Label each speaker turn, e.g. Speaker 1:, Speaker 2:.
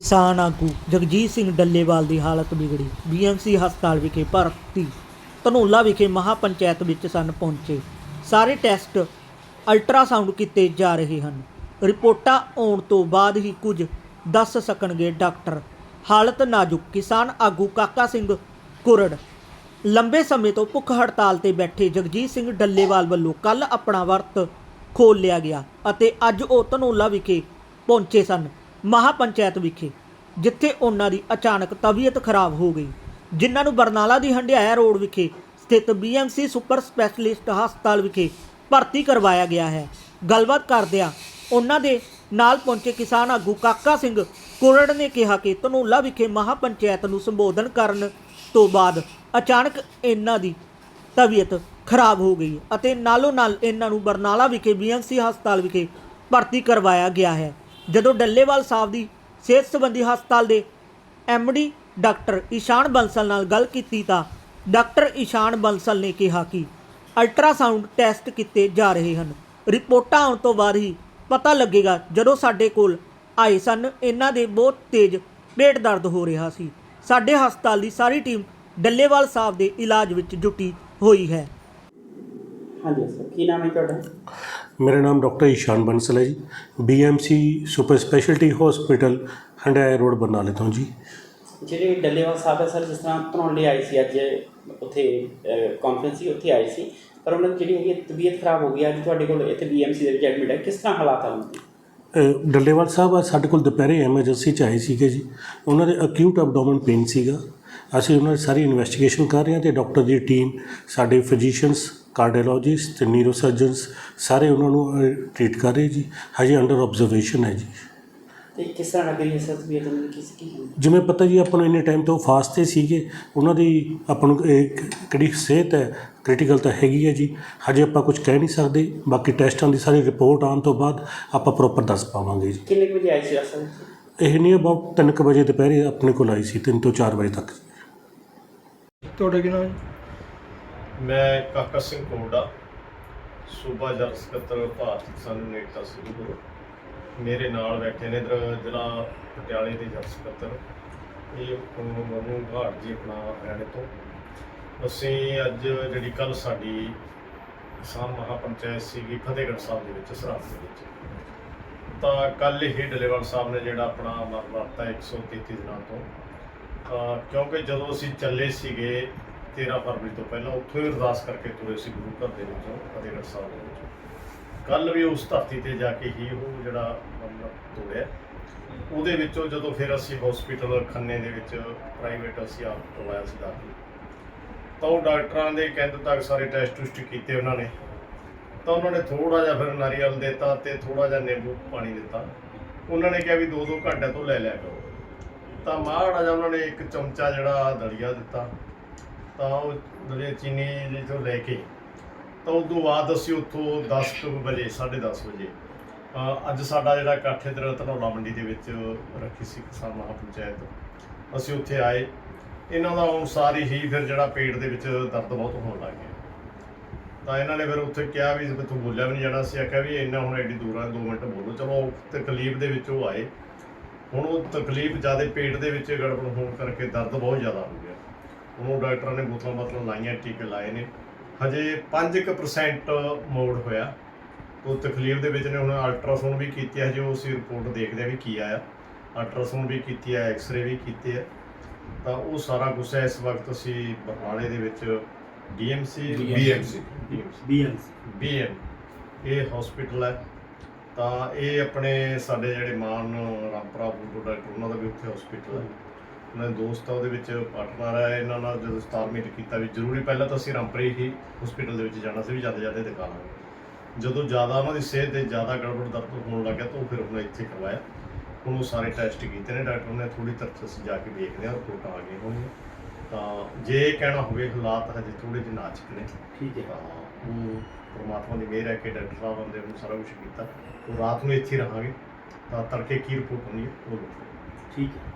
Speaker 1: ਕਿਸਾਨ ਆਗੂ ਜਗਜੀਤ ਸਿੰਘ ਡੱਲੇਵਾਲ ਦੀ ਹਾਲਤ ਵਿਗੜੀ। ਬੀਐਮਸੀ ਹਸਪਤਾਲ ਵਿਖੇ ਭਰਤੀ। ਧਨੋਲਾ ਵਿਖੇ ਮਹਾਪੰਚਾਇਤ ਵਿੱਚ ਸਨ ਪਹੁੰਚੇ। ਸਾਰੇ ਟੈਸਟ ਅਲਟਰਾਸਾਊਂਡ ਕੀਤੇ ਜਾ ਰਹੇ ਹਨ। ਰਿਪੋਰਟਾਂ ਆਉਣ ਤੋਂ ਬਾਅਦ ਹੀ ਕੁਝ ਦੱਸ ਸਕਣਗੇ ਡਾਕਟਰ। ਹਾਲਤ ਨਾਜ਼ੁਕ ਕਿਸਾਨ ਆਗੂ ਕਾਕਾ ਸਿੰਘ ਕੁਰੜ। ਲੰਬੇ ਸਮੇਂ ਤੋਂ ਭੁੱਖ ਹੜਤਾਲ ਤੇ ਬੈਠੇ ਜਗਜੀਤ ਸਿੰਘ ਡੱਲੇਵਾਲ ਵੱਲੋਂ ਕੱਲ ਆਪਣਾ ਵਰਤ ਖੋਲ ਲਿਆ ਗਿਆ ਅਤੇ ਅੱਜ ਉਹ ਧਨੋਲਾ ਵਿਖੇ ਪਹੁੰਚੇ ਸਨ। ਮਹਾਪੰਚਾਇਤ ਵਿਖੇ, ਜਿੱਥੇ ਉਹਨਾਂ ਦੀ ਅਚਾਨਕ ਤਬੀਅਤ ਖਰਾਬ ਹੋ ਗਈ, ਜਿਨ੍ਹਾਂ ਨੂੰ ਬਰਨਾਲਾ ਦੀ ਹੰਡਿਆਇਆ ਰੋਡ ਵਿਖੇ ਸਥਿਤ ਬੀਐਮਸੀ ਸੁਪਰ ਸਪੈਸ਼ਲਿਸਟ ਹਸਪਤਾਲ ਵਿਖੇ ਭਰਤੀ ਕਰਵਾਇਆ ਗਿਆ ਹੈ। ਗੱਲਬਾਤ ਕਰਦਿਆਂ ਉਹਨਾਂ ਦੇ ਨਾਲ ਪਹੁੰਚੇ ਕਿਸਾਨ ਆਗੂ ਕਾਕਾ ਸਿੰਘ ਕੁਰੜ ਨੇ ਕਿਹਾ ਕਿ ਧਨੌਲਾ ਵਿਖੇ ਮਹਾਪੰਚਾਇਤ ਨੂੰ ਸੰਬੋਧਨ ਕਰਨ ਤੋਂ ਬਾਅਦ ਅਚਾਨਕ ਇਹਨਾਂ ਦੀ ਤਬੀਅਤ ਖਰਾਬ ਹੋ ਗਈ ਅਤੇ ਨਾਲੋਂ ਨਾਲ ਇਹਨਾਂ ਨੂੰ ਬਰਨਾਲਾ ਵਿਖੇ ਬੀਐਮਸੀ ਹਸਪਤਾਲ ਵਿਖੇ ਭਰਤੀ ਕਰਵਾਇਆ ਗਿਆ ਹੈ। ਜਦੋਂ ਡੱਲੇਵਾਲ ਸਾਹਿਬ ਦੀ ਸਿਹਤ ਸੰਬੰਧੀ ਹਸਪਤਾਲ ਦੇ ਐਮਡੀ ਡਾਕਟਰ ਈਸ਼ਾਨ ਬੰਸਲ ਨਾਲ ਗੱਲ ਕੀਤੀ ਤਾਂ ਡਾਕਟਰ ਈਸ਼ਾਨ ਬੰਸਲ ਨੇ ਕਿਹਾ ਕਿ ਅਲਟਰਾਸਾਊਂਡ ਟੈਸਟ ਕੀਤੇ ਜਾ ਰਹੇ ਹਨ। ਰਿਪੋਰਟਾਂ ਆਉਣ ਤੋਂ ਬਾਅਦ ਹੀ ਪਤਾ ਲੱਗੇਗਾ ਜਦੋਂ ਸਾਡੇ ਕੋਲ ਆਏ ਸਨ। ਇਹਨਾਂ ਦੇ ਬਹੁਤ ਤੇਜ਼ ਪੇਟ ਦਰਦ ਹੋ ਰਿਹਾ ਸੀ। ਸਾਡੇ ਹਸਪਤਾਲ ਦੀ ਸਾਰੀ ਟੀਮ ਡੱਲੇਵਾਲ ਸਾਹਿਬ ਦੇ ਇਲਾਜ ਵਿੱਚ ਜੁਟੀ ਹੋਈ ਹੈ।
Speaker 2: ਹਾਂਜੀ, ਸਰ, ਕੀ ਨਾਮ ਹੈ ਤੁਹਾਡਾ?
Speaker 3: ਮੇਰਾ ਨਾਮ ਡਾਕਟਰ ਈਸ਼ਾਨ ਬੰਸਲ ਹੈ ਜੀ BMC super speciality hospital Handiaya road ਬਰਨਾਲੇ ਤੋਂ ਜੀ
Speaker 2: ਜਿਹੜੇ ਡੱਲੇਵਾਲ ਸਾਹਿਬ ਹੈ ਸਰ ਜਿਸ ਤਰ੍ਹਾਂ ਧਨੌਲੇ ਆਏ ਸੀ ਅੱਜ ਉੱਥੇ ਕਾਨਫਰੰਸ ਸੀ ਉੱਥੇ ਆਏ ਸੀ ਪਰ ਉਹਨਾਂ ਦੀ ਜਿਹੜੀ ਹੈਗੀ ਤਬੀਅਤ ਖਰਾਬ ਹੋ ਗਈ ਅੱਜ ਤੁਹਾਡੇ ਕੋਲ ਇੱਥੇ ਬੀਐਮਸੀ ਦੇ ਵਿੱਚ ਐਡਮਿਟ ਹੈ ਕਿਸ ਤਰ੍ਹਾਂ ਹਾਲਾਤ ਆ ਉਹਨਾਂ
Speaker 3: ਅ, ਡੱਲੇਵਾਲ ਸਾਹਿਬ ਅੱਜ ਸਾਡੇ ਕੋਲ ਦੁਪਹਿਰੇ ਐਮਰਜੈਂਸੀ ਚ ਆਏ ਸੀਗੇ ਜੀ ਉਹਨਾਂ ਦੇ ਅਕਿਊਟ ਐਬਡੋਮਨ ਪੇਨ ਸੀਗਾ ਅਸੀਂ ਉਹਨਾਂ ਦੀ ਸਾਰੀ ਇਨਵੈਸਟੀਗੇਸ਼ਨ ਕਰ ਰਹੇ ਹਾਂ ਤੇ ਡਾਕਟਰ ਦੀ ਟੀਮ ਸਾਡੇ ਫਿਜ਼ੀਸ਼ੀਅਨਸ ਕਾਰਡੀਓਲੋਜਿਸਟ ਤੇ ਨਿਊਰੋਸਰਜਨਸ ਸਾਰੇ ਉਹਨਾਂ ਨੂੰ ਟ੍ਰੀਟ ਕਰ ਰਹੇ ਜੀ। ਹਜੇ ਅੰਡਰ ਆਬਜ਼ਰਵੇਸ਼ਨ ਹੈ ਜੀ।
Speaker 2: ਤੇ ਕਿਸ ਤਰ੍ਹਾਂ ਲੱਗ ਰਹੀ ਹੈ ਸਰ ਤਬੀਅਤ ਉਹਨਾਂ ਦੀ? ਕਿਸ ਕੀ
Speaker 3: ਜਿਵੇਂ ਪਤਾ ਜੀ ਆਪਾਂ ਨੂੰ ਇੰਨੇ ਟਾਈਮ ਤੋਂ ਫਾਸਟ ਤੇ ਸੀਗੇ ਉਹਨਾਂ ਦੀ ਆਪਾਂ ਨੂੰ ਇਹ ਕਿਹੜੀ ਸਿਹਤ ਹੈ ਕ੍ਰਿਟੀਕਲ ਤਾਂ ਹੈਗੀ ਹੈ ਜੀ। ਹਜੇ ਆਪਾਂ ਕੁਝ ਕਹਿ ਨਹੀਂ ਸਕਦੇ। ਬਾਕੀ ਟੈਸਟਾਂ ਦੀ ਸਾਰੀ ਰਿਪੋਰਟ ਆਉਣ ਤੋਂ ਬਾਅਦ ਆਪਾਂ ਪ੍ਰੋਪਰ ਦੱਸ ਪਾਵਾਂਗੇ ਜੀ।
Speaker 2: ਕਿੰਨੇ ਕੁ ਵਜੇ ਆਏ ਸੀ ਅਸਲ
Speaker 3: ਇਹ ਨਹੀਂ ਅਬਾਊਟ 3 ਵਜੇ ਦੁਪਹਿਰੇ ਆਪਣੇ ਕੋਲ ਆਈ ਸੀ 3 ਤੋਂ 4 ਵਜੇ ਤੱਕ।
Speaker 4: ਤੁਹਾਡਾ ਕੀ ਨਾਮ ਹੈ?
Speaker 5: ਮੈਂ ਕਾਕਾ ਸਿੰਘ ਕੋਡਾ, ਸੂਬਾ ਜਨਰਲ ਸਕੱਤਰ ਭਾਰਤੀ ਕਿਸਾਨ ਨੇਤਾ ਯੂਨੀਅਨ ਸ੍ਰੀਗੁਰੂ ਮੇਰੇ ਨਾਲ ਬੈਠੇ ਨੇ ਇਧਰ ਜ਼ਿਲ੍ਹਾ ਪਟਿਆਲੇ ਦੇ ਜਨਰਲ ਸਕੱਤਰ। ਇਹ ਮਨੂ ਘਾਟ ਜੀ ਆਪਣਾ ਹਰਿਆਣੇ ਤੋਂ। ਅਸੀਂ ਅੱਜ ਜਿਹੜੀ ਕੱਲ ਸਾਡੀ ਕਿਸਾਨ ਮਹਾਪੰਚਾਇਤ ਸੀਗੀ, ਫਤਿਹਗੜ੍ਹ ਸਾਹਿਬ ਦੇ ਵਿੱਚ, ਸਰਹੱਦ ਦੇ ਵਿੱਚ। ਤਾਂ ਕੱਲ ਹੀ ਡਲੇਵਾਲ ਸਾਹਿਬ ਨੇ ਜਿਹੜਾ ਆਪਣਾ ਮਰਨ ਵਰਤਾ 133 ਦਿਨਾਂ ਤੋਂ ਕਿਉਂਕਿ ਜਦੋਂ ਅਸੀਂ ਚੱਲੇ ਸੀਗੇ 13 ਫਰਵਰੀ ਤੋਂ ਪਹਿਲਾਂ ਉੱਥੋਂ ਹੀ ਅਰਦਾਸ ਕਰਕੇ ਤੁਰੇ ਸੀ ਗੁਰੂ ਘਰ ਦੇ ਵਿੱਚੋਂ, ਫਤਿਹਗੜ੍ਹ ਸਾਹਿਬ ਦੇ ਵਿੱਚੋਂ। ਕੱਲ ਵੀ ਉਸ ਧਰਤੀ ਤੇ ਜਾ ਕੇ ਹੀ ਉਹ ਜਿਹੜਾ ਮਤਲਬ ਤੋੜਿਆ। ਉਹਦੇ ਵਿੱਚੋਂ ਜਦੋਂ ਫਿਰ ਅਸੀਂ ਹਸਪੀਟਲ ਖੰਨੇ ਦੇ ਵਿੱਚ ਪ੍ਰਾਈਵੇਟ ਅਸੀਂ ਆਪ ਕਰਵਾਇਆ ਸੀ ਦਾਖਲ। ਤਾਂ ਉਹ ਡਾਕਟਰਾਂ ਦੇ ਕਹਿੰਦੇ ਤੱਕ ਸਾਰੇ ਟੈਸਟ ਟੁਸਟ ਕੀਤੇ ਉਹਨਾਂ ਨੇ। ਤਾਂ ਉਹਨਾਂ ਨੇ ਥੋੜਾ ਜਿਹਾ ਫਿਰ ਨਾਰੀਅਲ ਦਿੱਤਾ ਤੇ ਥੋੜਾ ਜਿਹਾ ਨਿੰਬੂ ਪਾਣੀ ਦਿੱਤਾ। ਉਹਨਾਂ ਨੇ ਕਿਹਾ ਵੀ 2-2 ਘੰਟਿਆਂ ਤੋਂ ਲੈ ਲਿਆ ਕਰੋ। ਤਾਂ ਮਾੜਾ ਜਿਹਾ ਉਹਨਾਂ ਨੇ ਇੱਕ ਚਮਚਾ ਜਿਹੜਾ ਦਲੀਆ ਦਿੱਤਾ। ਤਾਂ ਉਹ ਦਲੀਆ ਚੀਨੀ ਜਿਹੀ ਤੋਂ ਲੈ ਕੇ, ਤਾਂ ਉਸ ਤੋਂ ਬਾਅਦ ਅਸੀਂ ਉੱਥੋਂ 10 ਕੁ ਵਜੇ 10:30 ਵਜੇ ਅੱਜ ਸਾਡਾ ਜਿਹੜਾ ਇਕੱਠ ਇੱਧਰ ਧਨੌਲਾ ਮੰਡੀ ਦੇ ਵਿੱਚ ਰੱਖੀ ਸੀ ਕਿਸਾਨ ਮਹਾਪੰਚਾਇਤ, ਅਸੀਂ ਉੱਥੇ ਆਏ। ਇਹਨਾਂ ਦਾ ਅਨੁਸਾਰ ਹੀ ਫਿਰ ਜਿਹੜਾ ਪੇਟ ਦੇ ਵਿੱਚ ਦਰਦ ਬਹੁਤ ਹੋਣ ਲੱਗ ਗਿਆ। ਤਾਂ ਇਹਨਾਂ ਨੇ ਫਿਰ ਉੱਥੇ ਕਿਹਾ ਵੀ ਤੂੰ ਬੋਲਿਆ ਵੀ ਨਹੀਂ ਜਾਣਾ ਸੀ ਆਖਿਆ ਵੀ ਇੰਨਾ ਹੁਣ ਐਡੀ ਦੂਰ ਆ 2 ਮਿੰਟ ਬੋਲੋ। ਚਲੋ ਤਕਲੀਫ ਦੇ ਵਿੱਚ ਉਹ ਆਏ। ਹੁਣ ਉਹ ਤਕਲੀਫ ਜ਼ਿਆਦਾ ਪੇਟ ਦੇ ਵਿੱਚ ਗੜਬੜ ਹੋਣ ਕਰਕੇ ਦਰਦ ਬਹੁਤ ਜ਼ਿਆਦਾ ਹੋ ਗਿਆ। ਉਹਨੂੰ ਡਾਕਟਰਾਂ ਨੇ ਬੋਤਲਾਂ ਬੋਤਲਾਂ ਲਾਈਆਂ ਟੀਕੇ ਲਾਏ ਨੇ। ਹਜੇ 5% ਮੋੜ ਹੋਇਆ। ਉਹ ਤਕਲੀਫ ਦੇ ਵਿੱਚ ਨੇ ਹੁਣ ਅਲਟਰਾਸਾਊਂਡ ਵੀ ਕੀਤੀ ਹੈ ਜੋ ਅਸੀਂ ਰਿਪੋਰਟ ਦੇਖਦੇ ਆ ਵੀ ਕੀ ਆਇਆ। ਅਲਟਰਾਸਾਊਂਡ ਵੀ ਕੀਤੀ ਹੈ ਐਕਸ-ਰੇ ਵੀ ਕੀਤੇ ਹੈ ਤਾਂ ਉਹ ਸਾਰਾ ਕੁਝ ਇਸ ਵਕਤ ਅਸੀਂ ਬਰਨਾਲੇ ਦੇ ਵਿੱਚ ਡੀਐਮਸੀ ਬੀਐਮਸੀ ਬੀਐਮਸੀ ਬੀਐਮ ਇਹ ਹਸਪੀਟਲ ਹੈ। ਤਾਂ ਇਹ ਆਪਣੇ ਸਾਡੇ ਜਿਹੜੇ ਮਾਨ ਰਾਮਪੁਰਾ ਬੁੱਢੋ ਡਾਕਟਰ ਉਹਨਾਂ ਦਾ ਵੀ ਉੱਥੇ ਹਸਪੀਟਲ ਹੈ। ਉਹਨਾਂ ਦੇ ਦੋਸਤ ਆ ਉਹਦੇ ਵਿੱਚ ਪਾਰਟਨਰ ਹੈ ਇਹਨਾਂ ਨਾਲ ਜਦੋਂ ਸਤਾਰਮੀਟ ਕੀਤਾ ਵੀ ਜ਼ਰੂਰੀ ਪਹਿਲਾਂ ਤਾਂ ਅਸੀਂ ਰਾਮਪੁਰੇ ਹੀ ਹਸਪੀਟਲ ਦੇ ਵਿੱਚ ਜਾਣਾ ਸੀ ਵੀ ਜ਼ਿਆਦਾ ਜ਼ਿਆਦਾ ਦਿਖਾਵਾਂਗੇ ਜਦੋਂ ਜ਼ਿਆਦਾ ਉਹਨਾਂ ਦੀ ਸਿਹਤ ਤੇ ਜ਼ਿਆਦਾ ਗੜਬੜ ਦਰਦ ਹੋਣ ਲੱਗਿਆ ਤਾਂ ਉਹ ਫਿਰ ਉਹਨਾਂ ਇੱਥੇ ਕਰਵਾਇਆ। ਹੁਣ ਉਹ ਸਾਰੇ ਟੈਸਟ ਕੀਤੇ ਨੇ ਡਾਕਟਰ ਨੇ ਥੋੜੀ ਤਰਸ ਜਾ ਕੇ ਦੇਖਦੇ ਹਾਂ ਰਿਪੋਰਟਾਂ ਆ ਗਈਆਂ ਹੋਣਗੀਆਂ। ਤਾਂ ਜੇ ਇਹ ਕਹਿਣਾ ਹੋਵੇ ਹਾਲਾਤ ਹਜੇ ਥੋੜੇ ਜਿਹੇ ਨਾਜ਼ੁਕ ਨੇ।
Speaker 2: ਠੀਕ ਹੈ।
Speaker 5: ਉਹ ਪ੍ਰਮਾਤਮਾ ਦੀ ਮਿਹਰ ਹੈ ਕਿ ਡਾਕਟਰ ਸਾਹਿਬ ਨੇ ਸਾਰਾ ਕੁਝ ਕੀਤਾ। ਉਹ ਰਾਤ ਨੂੰ ਇੱਥੇ ਹੀ ਰਹਾਂਗੇ। ਤਾਂ ਤੜਕੇ ਕੀ ਰਿਪੋਰਟ ਹੋਣੀ ਹੈ ਉਹ ਦੇਖੋ।
Speaker 2: ਠੀਕ ਹੈ।